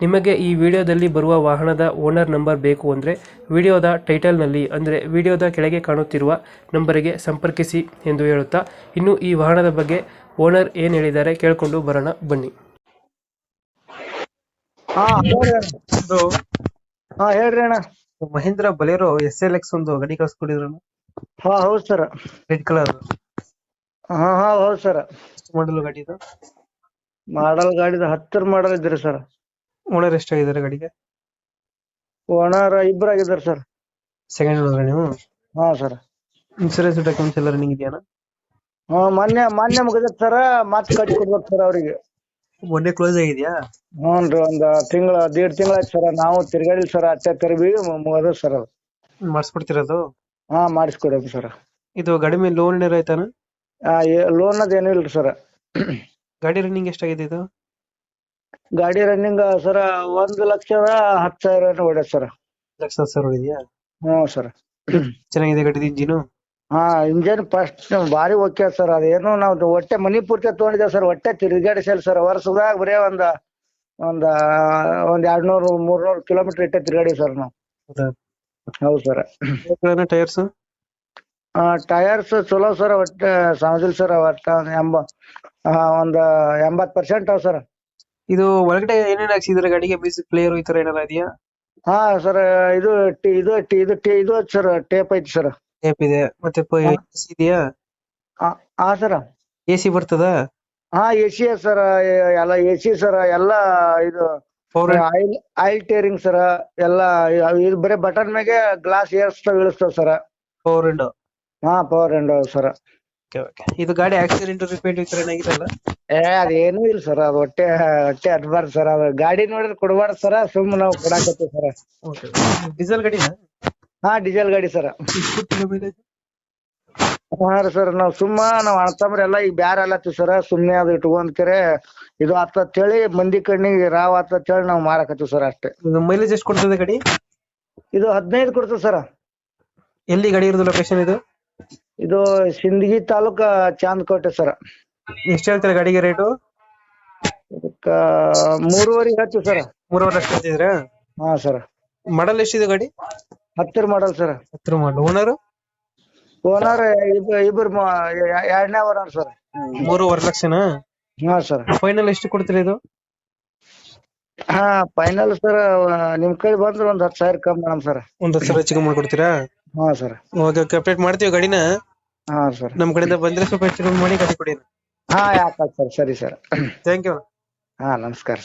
ನಿಮಗೆ ಈ ವಿಡಿಯೋದಲ್ಲಿ ಬರುವ ವಾಹನದ ಓನರ್ ನಂಬರ್ ಬೇಕು ಅಂದರೆ ವಿಡಿಯೋದ ಟೈಟಲ್ನಲ್ಲಿ ಅಂದರೆ ವಿಡಿಯೋದ ಕೆಳಗೆ ಕಾಣುತ್ತಿರುವ ನಂಬರಿಗೆ ಸಂಪರ್ಕಿಸಿ ಎಂದು ಹೇಳುತ್ತಾ ಇನ್ನು ಈ ವಾಹನದ ಬಗ್ಗೆ ಓನರ್ ಏನು ಹೇಳಿದ್ದಾರೆ ಕೇಳಿಕೊಂಡು ಬರೋಣ ಬನ್ನಿ. ಹಾ ಹೇಳ್ರಿ ಅಣ್ಣ. ಒಂದು ಹಾ ಹೇಳ್ರಿ ಅಣ್ಣ. Mahindra Bolero S L X ಒಂದು ಗಾಡಿ ಕಳ್ಸ್ಕೊಟ್ಟಿದ್ರು ಹಾ ಹೌದ್ ಸರ್. ರೆಡ್ ಕಲರ್ ಹಾ ಹಾ ಹೌದ್ ಸರ್. ಮಾಡಲು ಗಾಡಿ ಇದು? ಮಾಡಲ್ ಗಾಡಿದ ಹತ್ತರ ಮಾಡಲ್ ಇದ್ರಿ ಸರ್. ಓನರ್ ಎಷ್ಟಾಗಿದ್ದಾರೆ ಗಾಡಿಗೆ? ಓನರ್ ಇಬ್ರು ಆಗಿದಾರ ಸರ್ ಸೆಕೆಂಡ್ ಓನರ್ ನೀವು? ಹಾ ಸರ್. ಇನ್ಸೂರೆನ್ಸ್ ಡಾಕ್ಯುಮೆಂಟ್ಸ್ ಎಲ್ಲ ರನ್ನಿಂಗ್ ಇದೆಯಾ ಹಾ ಮೊನ್ನೆ ಮೊನ್ನೆ ಮುಗಿದ ಸರ್. ಮತ್ ಕಟ್ಟಿ ಕೊಡ್ಬೇಕು ಸರ್ ಅವ್ರಿಗೆ. ಮೊನ್ನೆ ಕ್ಲೋಸ್ ಆಗಿದೆಯಾ? ಹ್ಞೂನ್ರಿ ಒಂದು ತಿಂಗಳ ದೇಡ್ ತಿಂಗಳ ಆಯ್ತು ಸರ್. ನಾವು ತಿರ್ಗಾಡಿಲ್ ಸರ್ ಅತ್ತೆ ತಿರುಗಿ ಮುಗಿದ ಸರ್ ಅದು. ಮಾಡಿಸ್ಕೊಡ್ತಿರೋದು? ಹಾ ಮಾಡಿಸ್ಕೊಡಬೇಕು ಸರ್. ಇದು ಗಾಡಿ ಮೇಲೆ ಲೋನ್ ಏನಾರ ಆಯ್ತಾನ ಲೋನ್ ಅದೇನು ಇಲ್ರಿ ಸರ್. ಗಾಡಿ ರನ್ನಿಂಗ್ ಎಷ್ಟಾಗಿದೆ ಇದು? ಗಾಡಿ ರನ್ನಿಂಗ್ ಸರ್ ಒಂದ್ ಲಕ್ಷದ ಹತ್ತು ಸಾವಿರ ಹೊಡೆ ಸರ್ ಲಕ್ಷ ಸರ್ ಹೊಡಿದ್ಯಾ? ಹ್ಞೂ ಸರ್ ಚೆನ್ನಾಗಿದೆ ಗಾಡಿ ಇಂಜಿನು ಹಾ ಇಂಜಿನ್ ಫಸ್ಟ್ ಭಾರಿ ಓಕೆ ಸರ್ ಅದೇನು ನಾವು ಹೊಟ್ಟೆ ಮನಿ ಪೂರ್ತಿ ತಗೊಂಡಿದ್ದೇವೆ ಸರ್ ಹೊಟ್ಟೆ ತಿರುಗಾಡಿಸಲ್ ಸರ್ ವರ್ಷದಾಗ ಬರೇ ಒಂದ ಒಂದ ಒಂದ್ ಎರಡ್ ನೂರು ಮೂರ್ನೂರು ಕಿಲೋಮೀಟರ್ ಇಟ್ಟೆ ತಿರುಗಾಡಿ ಸರ್ ನಾವು. ಹೌದು? ಸರ್ ಟೈರ್ಸ್ ಟೈರ್ಸ್ ಚಲೋ ಸರ್ ಒಟ್ಟ ಸಮಜಿಲ್ ಸರ್ ಒಟ್ಟ ಎಂಬ ಆ, ಒಂದ್ ಎಂಬತ್ ಪರ್ಸೆಂಟ್ ಅವ ಸರ್ ಇದು ಒಳಗಡೆ ಏನೇನ್ ಹಾಕ್ಸಿದ್ರೆ ಗಾಡಿಗೆ? ಮ್ಯೂಸಿಕ್ ಪ್ಲೇಯರ್ ಈ ತರ ಏನಾರ ಇದೆಯಾ? ಹಾ ಸರ್ ಇದು ಟಿ- ಇದು ಟಿ- ಇದು ಟಿ- ಇದು ಸರ್ ಟೇಪ್ ಐತಿ ಸರ್ ಟೇಪ್ ಇದೆ. ಮತ್ತೆ ಎಸಿ ಇದೆಯಾ? ಹಾ ಸರ್ ಎಸಿ ಬರ್ತದ? ಹಾ ಎ ಸಿ ಸರ್ ಎಲ್ಲ ಎ ಸಿ ಸರ್ ಎಲ್ಲ ಇದು power oil oil steering sir ಎಲ್ಲಾ ಇದು ಬರೀ ಬಟನ್ ಮ್ಯಾಗೆ ಗ್ಲಾಸ್ ಏರ್ಸ್ತಾವ ಇಳಿಸ್ತಾವ ಸರ್ ಪವರ್ ವಿಂಡೋ ಹಾ ಪವರ್ ವಿಂಡೋ ಸರ ಇದು ಗಾಡಿ ಆಕ್ಸಿಡೆಂಟ್ ರಿಪೇರಿ ಈ ತರ ಏನಾಗಿರಲ್ಲ ಏ ಅದೇನೂ ಇಲ್ಲ ಸರ್ ಅದು ಹೊಟ್ಟೆ ಹೊಟ್ಟೆ ಅನ್ಬಾರ್ದು ಸರ್ ಅದು ಗಾಡಿ ನೋಡಿದ್ರೆ ಕೊಡ್ಬಾರ್ದು ಸರ್ ಸುಮ್ಮನೆ ನಾವು ಕೊಡಾಕತ್ತೀವಿ ಸರ ಡೀಸೆಲ್ ಗಾಡಿ ಹಾ ಡೀಸೆಲ್ ಗಾಡಿ ಸರ್ ಹಾ ರೀ ಸರ್ ನಾವು ಸುಮ್ಮ ನಾವು ಅಣ್ತಂಬ್ರೆ ಎಲ್ಲ ಈಗ ಬ್ಯಾರ ಅಲ್ಲತ್ತೀವಿ ಸರ್ ಸುಮ್ಮನೆ ಅದು ಇಟ್ಕೊಂಡ್ ಕೆರೆ ಇದು ಆತತ್ ಹೇಳಿ ಮಂದಿ ಕಣ್ಣಿಗೆ ರಾವ್ ಆತತ್ ಹೇಳಿ ನಾವು ಮಾರಾಕತ್ತೀವಿ ಸರ್ ಅಷ್ಟೇ. ಮೈಲೇಜ್ ಎಷ್ಟು ಕೊಡ್ತದೆ ಗಾಡಿ? ಇದು ಹದಿನೈದು ಕೊಡ್ತದೆ ಸರ್ ಎಲ್ಲಿ ಗಾಡಿ ಇರೋದು ಲೊಕೇಶನ್ ಇದು? ಇದು ಸಿಂದಗಿ ತಾಲೂಕ ಚಾಂದಕೋಟೆ ಸರ್. ಎಷ್ಟು ಹೇಳ್ತೀರಾ ಗಾಡಿಗೆ ರೇಟು ಇದಕ್ಕ ಮೂರುವರೆಗೆ ಹಚ್ಚು ಸರ್. ಮೂರುವರೆ ಲಕ್ಷ ಹೇಳ್ತಿದ್ರ ಹಾ ಸರ್. ಮಾಡಲ್ ಎಷ್ಟಿದೆ ಗಾಡಿ? ಹತ್ತಿರ ಮಾಡಲ್ ಸರ್. ಹತ್ರ ಮಾಡಲ್ ಓನರ್ ಓನರ್ ಇಬ್ರು ಎರಡನೇ ಓನರ್ ಸರ್. ಮೂರುವರೆ ಲಕ್ಷನ? ಹಾ ಸರ್. ಫೈನಲ್ ಎಷ್ಟು ಕೊಡ್ತೀರಾ ಇದು? ಹಾ ಫೈನಲ್ ಸರ್ ನಿಮ್ ಕೈ ಬಂದ್ರೆ ಒಂದ್ ಹತ್ತು ಸಾವಿರ ಕಮ್ಮಿ ಮಾಡಮ್ ಸರ್. ಒಂದ್ ಹತ್ತು ಸಾವಿರ ಹೆಚ್ಚಿಗೆ ಮಾಡ್ಕೊಡ್ತೀರಾ? ಹಾ ಸರ್. ಓಕೆ ಓಕೆ ಅಪ್ಡೇಟ್ ಮಾಡ್ತೀವಿ ಗಾಡಿನ. ಹಾ ಸರ್. ನಮ್ ಕಡೆಯಿಂದ ಬಂದ್ರೆ ಸ್ವಲ್ಪ ಹೆಚ್ಚು ಕಮ್ಮಿ ಮಾಡಿ ಕಟ್ಟಿ ಕೊಡಿ ಹಾ ಯಾಕ ಸರ್. ಸರಿ ಸರ್. ಥ್ಯಾಂಕ್ ಯು ಹಾ ನಮಸ್ಕಾರ.